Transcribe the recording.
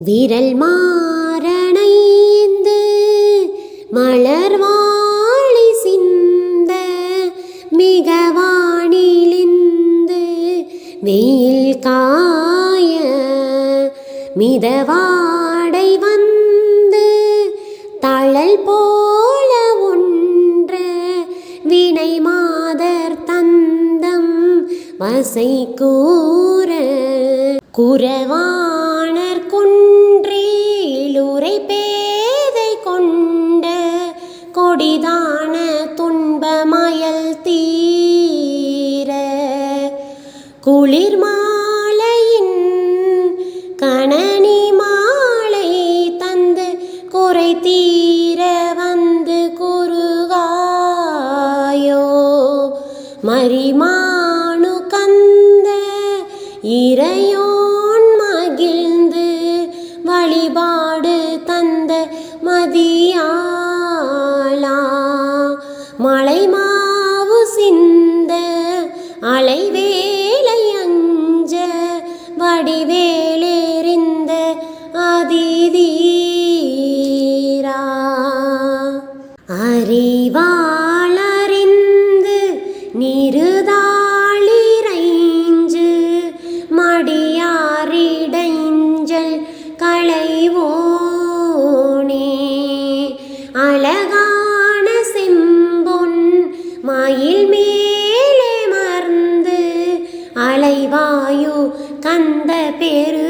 விரல் மாறணைந்து மலர்வாழி சிந்த மிகவானிலிந்து வெயில் காய மிதவாடை வந்து தழல் போல ஒன்ற வினை மாதர் தந்தம் வசை கூற குறவா கொடிதான துன்பமயல் தீர குளிர் மாலையின் கணனி மாலை தந்து குறை தீர வந்து குறுகாயோ மரிமானு கந்த இறையோன் மகிழ்ந்து வழிபாடு தந்த மதியா இந்த அலைவேலை அஞ்ச வடிவேலேறிந்த அதிதீரா. அறிவாளறிந்து நிறுதாளிரைஞ்சு மடியாரிடைஞ்சல் களைவோ மாயில் மேலே மறந்து அலைவாயோ கந்த பெரு